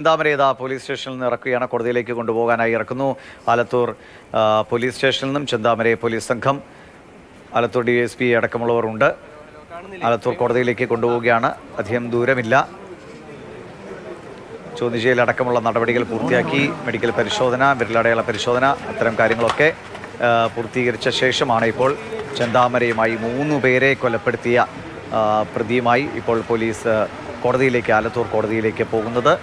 ചിന്താമരേത police സ്റ്റേഷനിൽ നിന്ന് ഇറക്കുകയാണ്. കോടതിയിലേക്ക് കൊണ്ടുപോകാനായി ഇറക്കുന്നു. ആലത്തൂർ പോലീസ് സ്റ്റേഷനിൽ നിന്നും ചിന്താമരയെ പോലീസ് സംഘം ആലത്തൂർ ഡി എസ് പി അടക്കമുള്ളവർ ഉണ്ട്. ആലത്തൂർ കോടതിയിലേക്ക് കൊണ്ടുപോവുകയാണ്. അധികം ദൂരമില്ല. ചോദ്യം ചെയ്യലടക്കമുള്ള നടപടികൾ പൂർത്തിയാക്കി. മെഡിക്കൽ പരിശോധന വിരലടയാള പരിശോധന അത്തരം കാര്യങ്ങളൊക്കെ പൂർത്തീകരിച്ച ശേഷമാണ് ഇപ്പോൾ ചെന്താമരയുമായി മൂന്ന് പേരെ കൊലപ്പെടുത്തിയ പ്രതിയുമായി ഇപ്പോൾ പോലീസ് കോടതിയിലേക്ക് ആലത്തൂർ കോടതിയിലേക്ക് പോകുന്നത്.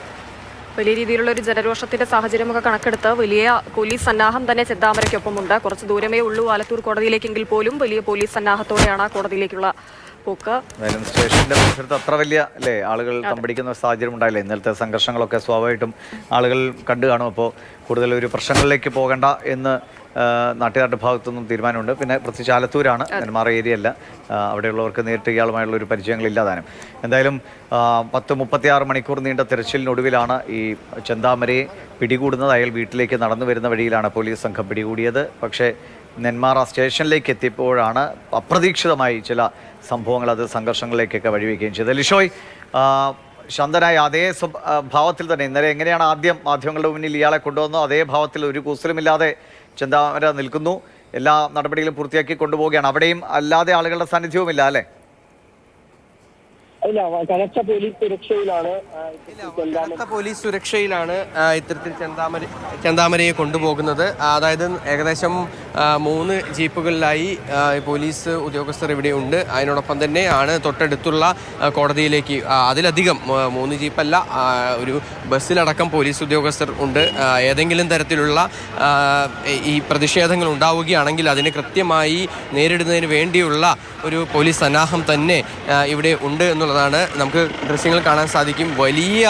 വലിയ രീതിയിലുള്ള ഒരു ജനരോഷത്തിന്റെ സാഹചര്യമൊക്കെ കണക്കെടുത്ത് വലിയ പോലീസ് സന്നാഹം തന്നെ ചെന്താമരയ്ക്കൊപ്പമുണ്ട്. കുറച്ച് ദൂരമേ ഉള്ളൂ ആലത്തൂർ കോടതിയിലേക്കെങ്കിൽ പോലും വലിയ പോലീസ് സന്നാഹത്തോടെയാണ് കോടതിയിലേക്കുള്ള സ്റ്റേഷന്റെ പരിസരത്ത് അത്ര വലിയ അല്ലേ ആളുകൾ തമ്പടിക്കുന്ന സാഹചര്യം ഉണ്ടായില്ല? ഇന്നലത്തെ സംഘർഷങ്ങളൊക്കെ സ്വാഭാവികമായിട്ടും ആളുകൾ കണ്ടു കാണും. അപ്പോൾ കൂടുതൽ ഒരു പ്രശ്നങ്ങളിലേക്ക് പോകണ്ട എന്ന് നാട്ടുകാരുടെ ഭാഗത്തുനിന്നും തീരുമാനമുണ്ട്. പിന്നെ പ്രത്യേകിച്ച് ആലത്തൂരാണ് നെന്മാറ ഏരിയ അല്ല അവിടെയുള്ളവർക്ക് നേരിട്ട് ഇയാളുമായുള്ള ഒരു പരിചയങ്ങളില്ലാതാനും എന്തായാലും പത്ത് മുപ്പത്തിയാറ് മണിക്കൂർ നീണ്ട തിരച്ചിലിനൊടുവിലാണ് ഈ ചെന്താമരയെ പിടികൂടുന്നത്. അയാൾ വീട്ടിലേക്ക് നടന്നു വരുന്ന വഴിയിലാണ് പോലീസ് സംഘം പിടികൂടിയത്. പക്ഷേ നെന്മാറ സ്റ്റേഷനിലേക്ക് എത്തിയപ്പോഴാണ് അപ്രതീക്ഷിതമായി ചില സംഭവങ്ങൾ അത് സംഘർഷങ്ങളിലേക്കൊക്കെ വഴിവെക്കുകയും ചെയ്തത്. ലിഷോയ് ശാന്തനായ അതേ ഭാവത്തിൽ തന്നെ ഇന്നലെ എങ്ങനെയാണ് ആദ്യം മാധ്യമങ്ങളുടെ മുന്നിൽ ഇയാളെ കൊണ്ടുവന്നു അതേ ഭാവത്തിൽ ഒരു കൂസലുമില്ലാതെ ചെന്താമര നിൽക്കുന്നു. എല്ലാ നടപടികളും പൂർത്തിയാക്കി കൊണ്ടുപോവുകയാണ്. അവിടെയും അല്ലാതെ ആളുകളുടെ സാന്നിധ്യവുമില്ല അല്ലേ? ഇല്ല കനത്ത പോലീസ് സുരക്ഷയിലാണ് കനത്ത പോലീസ് സുരക്ഷയിലാണ് ഇത്തരത്തിൽ ചെന്താമര ചെന്താമരയെ കൊണ്ടുപോകുന്നത്. അതായത് ഏകദേശം മൂന്ന് ജീപ്പുകളിലായി പോലീസ് ഉദ്യോഗസ്ഥർ ഇവിടെ ഉണ്ട്. അതിനോടൊപ്പം തന്നെ ആണ് തൊട്ടടുത്തുള്ള കോടതിയിലേക്ക് അതിലധികം മൂന്ന് ജീപ്പല്ല ഒരു ബസ്സിലടക്കം പോലീസ് ഉദ്യോഗസ്ഥർ ഉണ്ട്. ഏതെങ്കിലും തരത്തിലുള്ള ഈ പ്രതിഷേധങ്ങൾ ഉണ്ടാവുകയാണെങ്കിൽ അതിനെ കൃത്യമായി നേരിടുന്നതിന് വേണ്ടിയുള്ള ഒരു പോലീസ് സന്നാഹം തന്നെ ഇവിടെ ഉണ്ട് എന്നുള്ളതാണ് നമുക്ക് ദൃശ്യങ്ങൾ കാണാൻ സാധിക്കും. വലിയ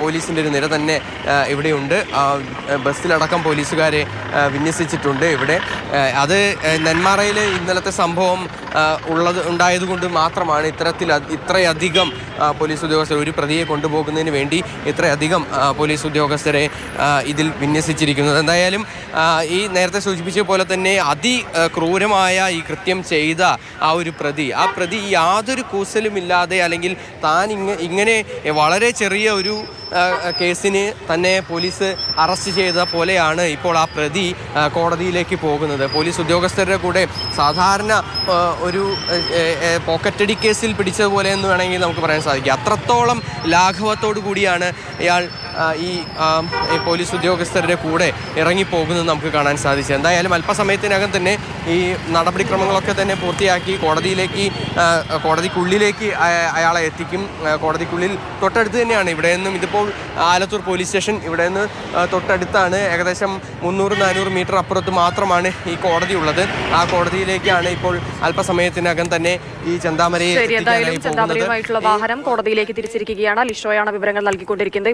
പോലീസിന്റെ ഒരു നിര തന്നെ ഇവിടെയുണ്ട്. ബസ്സിലടക്കം പോലീസുകാരെ വിന്യസിച്ചിട്ടുണ്ട് ഇവിടെ. അത് നെന്മാറയിൽ ഇന്നലത്തെ സംഭവം ഉള്ളത് ഉണ്ടായതുകൊണ്ട് മാത്രമാണ് ഇത്തരത്തിൽ ഇത്രയധികം പോലീസ് ഉദ്യോഗസ്ഥർ ഒരു പ്രതിയെ കൊണ്ടുപോകുന്നതിന് വേണ്ടി ഇത്രയധികം പോലീസ് ഉദ്യോഗസ്ഥരെ ഇതിൽ വിന്യസിച്ചിരിക്കുന്നത്. എന്തായാലും ഈ നേരത്തെ സൂചിപ്പിച്ച പോലെ തന്നെ അതി ക്രൂരമായ ഈ കൃത്യം ചെയ്ത ആ ഒരു പ്രതി ആ പ്രതി യാതൊരു കൂസലുമില്ലാതെ അല്ലെങ്കിൽ താൻ ഇങ്ങ ഇങ്ങനെ വളരെ ചെറിയ ഒരു കേസിന് തന്നെ പോലീസ് അറസ്റ്റ് ചെയ്ത പോലെയാണ് ഇപ്പോൾ ആ പ്രതി കോടതിയിലേക്ക് പോകുന്നത്. പോലീസ് ഉദ്യോഗസ്ഥരുടെ കൂടെ സാധാരണ ഒരു പോക്കറ്റടി കേസിൽ പിടിച്ചതുപോലെ എന്ന് വേണമെങ്കിൽ നമുക്ക് പറയാൻ സാധിക്കും. അത്രത്തോളം ലാഘവത്തോടു കൂടിയാണ് ഇയാൾ ഈ പോലീസ് ഉദ്യോഗസ്ഥരുടെ കൂടെ ഇറങ്ങിപ്പോകുന്നത് നമുക്ക് കാണാൻ സാധിച്ചു. എന്തായാലും അല്പസമയത്തിനകം തന്നെ ഈ നടപടിക്രമങ്ങളൊക്കെ തന്നെ പൂർത്തിയാക്കി കോടതിയിലേക്ക് കോടതിക്കുള്ളിലേക്ക് അയാളെ എത്തിക്കും. കോടതിക്കുള്ളിൽ തൊട്ടടുത്ത് തന്നെയാണ് ഇവിടെ നിന്നും. ഇതിപ്പോൾ ആലത്തൂർ പോലീസ് സ്റ്റേഷൻ ഇവിടെ നിന്ന് തൊട്ടടുത്താണ്. ഏകദേശം മുന്നൂറ് നാനൂറ് മീറ്റർ അപ്പുറത്ത് മാത്രമാണ് ഈ കോടതി ഉള്ളത്. ആ കോടതിയിലേക്കാണ് ഇപ്പോൾ അല്പസമയത്തിനകം തന്നെ ഈ ചന്താമരയെ ചെന്താമരയുമായിട്ടുള്ള വാഹനം കോടതിയിലേക്ക് തിരിച്ചിരിക്കുകയാണ്. ലിഷോയാണ് വിവരങ്ങൾ നൽകിക്കൊണ്ടിരിക്കുന്നത്.